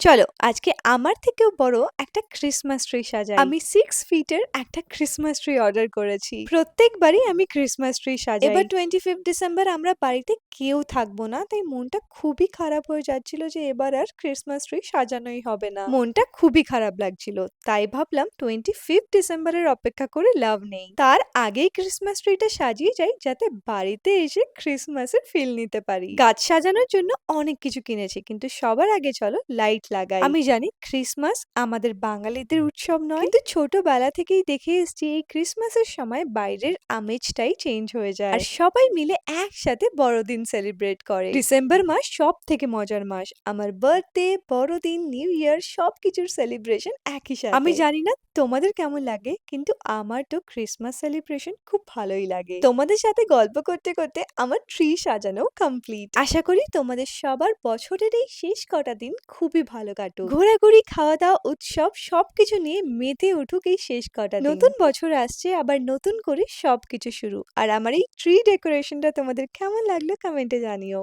চলো আজকে আমার থেকেও বড় একটা ক্রিসমাস ট্রি সাজাই। আমি সিক্স ফিটের একটা ক্রিসমাস ট্রি অর্ডার করেছি। প্রত্যেকবারই আমি ক্রিসমাস ট্রি সাজাই। এবার টোয়েন্টি ফিফথ ডিসেম্বর আমরা বাড়িতে কেউ থাকব না তাই মনটা খুবই খারাপ হয়ে যাচ্ছিল যে এবার আর ক্রিসমাস ট্রি সাজানোই হবে না। মনটা খুবই খারাপ লাগছিল তাই ভাবলাম টোয়েন্টি ফিফথ ডিসেম্বরের অপেক্ষা করে লাভ নেই। তার আগেই ক্রিসমাস ট্রিটা সাজিয়ে যাই যাতে বাড়িতে এসে ক্রিসমাসের ফিল নিতে পারি। গাছ সাজানোর জন্য অনেক কিছু কিনেছি কিন্তু সবার আগে চলো লাইট লাগাই। আমি জানি ক্রিসমাস আমাদের বাঙালিদের উৎসব নয়। কিন্তু ছোটবেলা থেকেই দেখে এসেছি এই ক্রিসমাসের সময় বাইরের আমেজটাই চেঞ্জ হয়ে যায়। আর সবাই মিলে একসাথে বড়দিন সেলিব্রেট করে। ডিসেম্বর মাস সব থেকে মজার মাস। আমার বার্থডে বড়দিন নিউ ইয়ার সবকিছুর সেলিব্রেশন একই সাথে। আমি জানি না তোমাদের কেমন লাগে কিন্তু আমার তো ক্রিসমাস সেলিব্রেশন খুব ভালোই লাগে। তোমাদের সাথে গল্প করতে করতে আমার ট্রি সাজানো কমপ্লিট আশা করি তোমাদের সবার বছরের এই শেষ কটা দিন খুবই ভালো কাটুক। ঘোরাঘুরি খাওয়া দাওয়া উৎসব সবকিছু নিয়ে মেতে উঠুক এই শেষ কটা নতুন বছর আসছে আবার নতুন করে সবকিছু শুরু। আর আমার এই ট্রি ডেকোরেশনটা তোমাদের কেমন লাগল কমেন্টে জানিও।